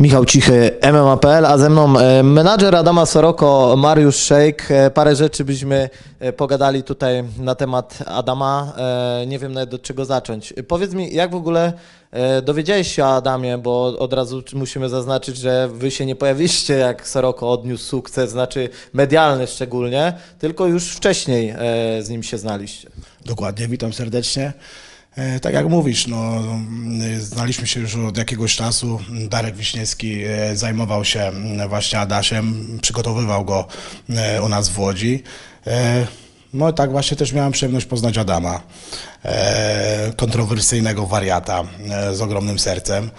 Michał Cichy, MMA.pl, a ze mną e, menadżer Adama Soroko, Mariusz Szejk. E, Parę rzeczy byśmy e, pogadali tutaj na temat Adama. Nie wiem nawet od czego zacząć. Powiedz mi, jak w ogóle dowiedziałeś się o Adamie, bo od razu musimy zaznaczyć, że wy się nie pojawiliście jak Soroko odniósł sukces, znaczy medialny szczególnie, tylko już wcześniej z nim się znaliście. Dokładnie, witam serdecznie. E, Tak jak mówisz, no, znaliśmy się już od jakiegoś czasu. Darek Wiśniewski e, zajmował się mm, właśnie Adasiem, przygotowywał go e, u nas w Łodzi. No tak właśnie też miałem przyjemność poznać Adama, kontrowersyjnego wariata z ogromnym sercem.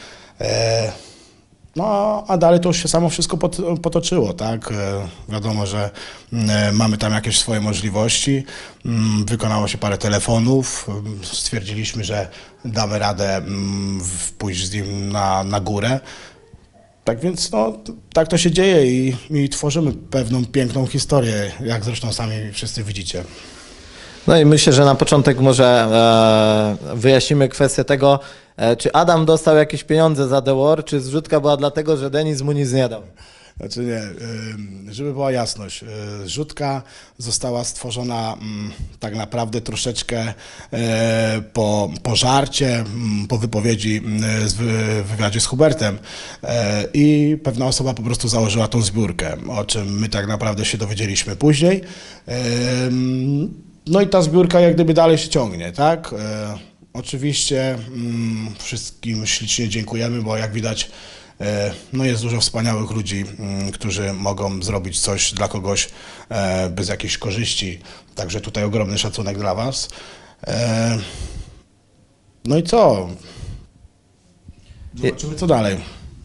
No, a dalej to już się samo wszystko pot, potoczyło, tak? E, Wiadomo, że mm, e, mamy tam jakieś swoje możliwości. Mm, Wykonało się parę telefonów. Mm, Stwierdziliśmy, że damy radę pójść z nim na, na górę. Tak więc, no, tak to się dzieje i, i tworzymy pewną piękną historię, jak zresztą sami wszyscy widzicie. No i myślę, że na początek może e, wyjaśnimy kwestię tego, czy Adam dostał jakieś pieniądze za The War, czy zrzutka była dlatego, że Denis mu nic nie dał. Znaczy nie, żeby była jasność, y, rzutka została stworzona mm, tak naprawdę troszeczkę e, po, po żarcie, mm, po wypowiedzi mm, z wy- wywiadzie z Hubertem E, i pewna osoba po prostu założyła tą zbiórkę, o czym my tak naprawdę się dowiedzieliśmy później. No i ta zbiórka jak gdyby dalej się ciągnie, tak? Oczywiście mm, wszystkim ślicznie dziękujemy, bo jak widać E, No jest dużo wspaniałych ludzi, mm, którzy mogą zrobić coś dla kogoś e, bez jakichś korzyści. Także tutaj ogromny szacunek dla Was. E, No i co? Zobaczymy co dalej.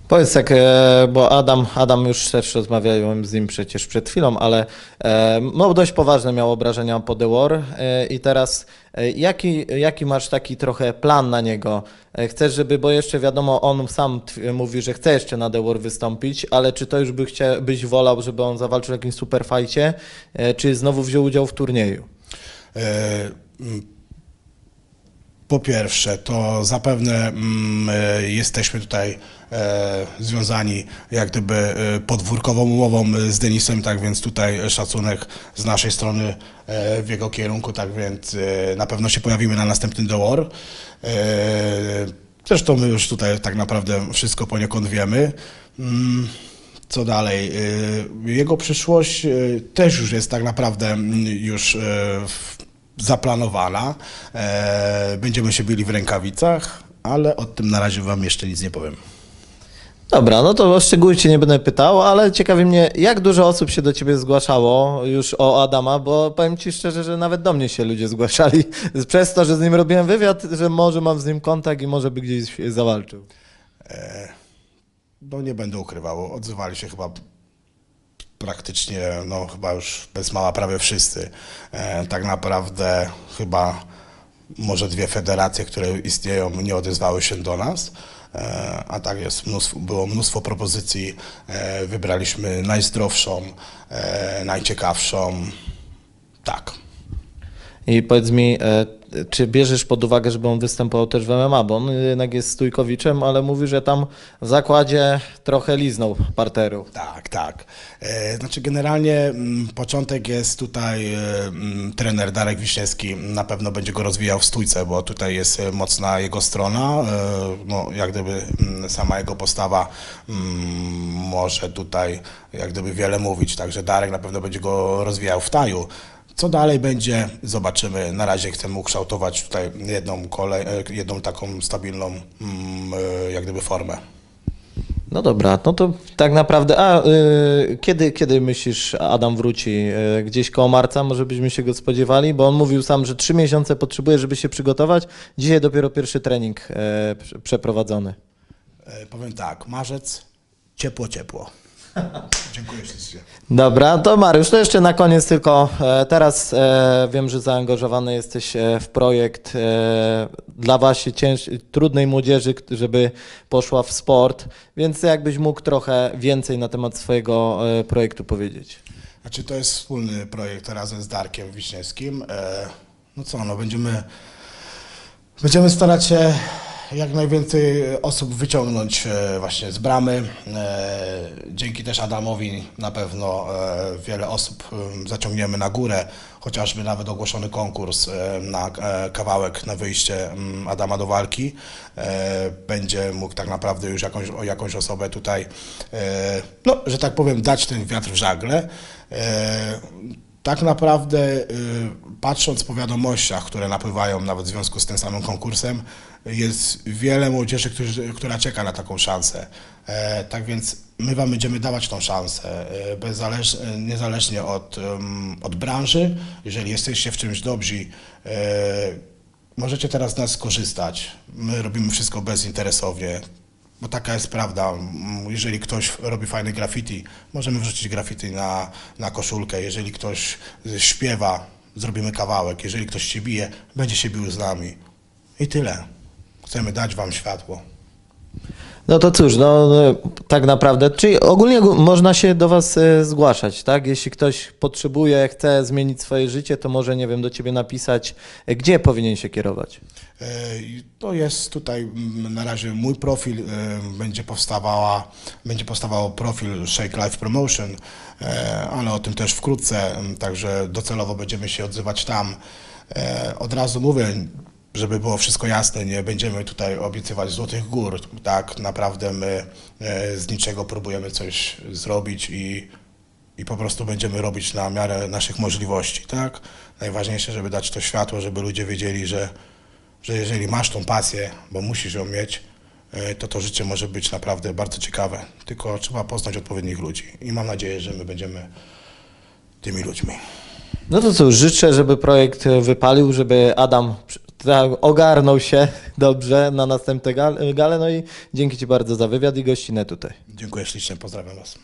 Powiedz jak, e, bo Adam, Adam już też rozmawiałem z nim przecież przed chwilą, ale e, no dość poważne miał obrażenia po The War e, i teraz jaki, jaki masz taki trochę plan na niego? Chcesz, żeby, bo jeszcze wiadomo, on sam mówi, że chce jeszcze na The War wystąpić, ale czy to już by chcia, byś wolał, żeby on zawalczył w jakimś superfajcie, czy znowu wziął udział w turnieju? E, Po pierwsze, to zapewne mm, e, jesteśmy tutaj e, związani jak gdyby e, podwórkową umową z Denisem, tak więc tutaj szacunek z naszej strony e, w jego kierunku, tak więc e, na pewno się pojawimy na następnym The War. E, Zresztą my już tutaj tak naprawdę wszystko poniekąd wiemy. Mm, co dalej? Jego przyszłość też już jest tak naprawdę mm, już zaplanowana. E, Będziemy się bili w rękawicach, ale o tym na razie Wam jeszcze nic nie powiem. Dobra, no to o szczegóły Cię nie będę pytał, ale ciekawi mnie, jak dużo osób się do Ciebie zgłaszało już o Adama, bo powiem Ci szczerze, że nawet do mnie się ludzie zgłaszali przez to, że z nim robiłem wywiad, że może mam z nim kontakt i może by gdzieś zawalczył. No nie będę ukrywał, odzywali się chyba praktycznie, no chyba już bez mała prawie wszyscy. E, tak naprawdę chyba może dwie federacje, które istnieją, nie odezwały się do nas. E, a tak jest, mnóstwo, było mnóstwo propozycji. E, wybraliśmy najzdrowszą, najciekawszą. Tak. I powiedz mi, czy bierzesz pod uwagę, żeby on występował też w MMA, bo on jednak jest stójkowiczem, ale mówi, że tam w zakładzie trochę liznął parteru. Tak, tak. E, Znaczy generalnie mm, początek jest tutaj e, mm, trener Darek Wiśniewski, na pewno będzie go rozwijał w stójce, bo tutaj jest e, mocna jego strona, no jak gdyby mm, sama jego postawa może tutaj jak gdyby wiele mówić, także Darek na pewno będzie go rozwijał w taju. Co dalej będzie, zobaczymy. Na razie chcemy ukształtować tutaj jedną, kolej, jedną taką stabilną jak gdyby formę. No dobra, no to tak naprawdę, a y, kiedy, kiedy myślisz Adam wróci? Y, gdzieś koło marca może byśmy się go spodziewali, bo on mówił sam, że trzy miesiące potrzebuje, żeby się przygotować. Dzisiaj dopiero pierwszy trening prze- przeprowadzony. E, Powiem tak, marzec, ciepło, ciepło. Dziękuję ślicznie. Dobra, to Mariusz, to jeszcze na koniec tylko e, teraz e, wiem, że zaangażowany jesteś e, w projekt e, dla właśnie cięż, trudnej młodzieży, k- żeby poszła w sport, więc jakbyś mógł trochę więcej na temat swojego e, projektu powiedzieć. Znaczy to jest wspólny projekt razem z Darkiem Wiśniewskim. E, No co, no będziemy, będziemy starać się jak najwięcej osób wyciągnąć e, właśnie z bramy. E, Dzięki też Adamowi na pewno e, wiele osób zaciągniemy na górę, chociażby nawet ogłoszony konkurs na kawałek na wyjście Adama do walki. Będzie mógł tak naprawdę już jakąś, jakąś osobę tutaj, no, że tak powiem, dać ten wiatr w żagle. Tak naprawdę, y, patrząc po wiadomościach, które napływają nawet w związku z tym samym konkursem, jest wiele młodzieży, którzy, która czeka na taką szansę. E, tak więc my Wam będziemy dawać tą szansę, e, e, niezależnie od, od branży. Jeżeli jesteście w czymś dobrzy, możecie teraz z nas skorzystać. My robimy wszystko bezinteresownie. Bo taka jest prawda. Jeżeli ktoś robi fajny graffiti, możemy wrzucić graffiti na, na koszulkę. Jeżeli ktoś śpiewa, zrobimy kawałek. Jeżeli ktoś się bije, będzie się bił z nami. I tyle. Chcemy dać wam światło. No to cóż, no no, tak naprawdę, czyli ogólnie można się do was e, zgłaszać, tak? Jeśli ktoś potrzebuje, chce zmienić swoje życie, to może, nie wiem, do ciebie napisać, e, gdzie powinien się kierować. E, To jest tutaj mm, na razie mój profil, będzie powstawała, będzie powstawał profil Shake Life Promotion, ale o tym też wkrótce, m, także docelowo będziemy się odzywać tam. Od razu mówię, żeby było wszystko jasne, nie będziemy tutaj obiecywać złotych gór, tak naprawdę my e, z niczego próbujemy coś zrobić i i po prostu będziemy robić na miarę naszych możliwości, tak? Najważniejsze, żeby dać to światło, żeby ludzie wiedzieli, że, że jeżeli masz tą pasję, bo musisz ją mieć, e, to to życie może być naprawdę bardzo ciekawe. Tylko trzeba poznać odpowiednich ludzi i mam nadzieję, że my będziemy tymi ludźmi. No to cóż, życzę, żeby projekt wypalił, żeby Adam tak, ogarnął się dobrze na następne gal- gale, no i dzięki ci bardzo za wywiad i gościnę tutaj. Dziękuję ślicznie, pozdrawiam Was.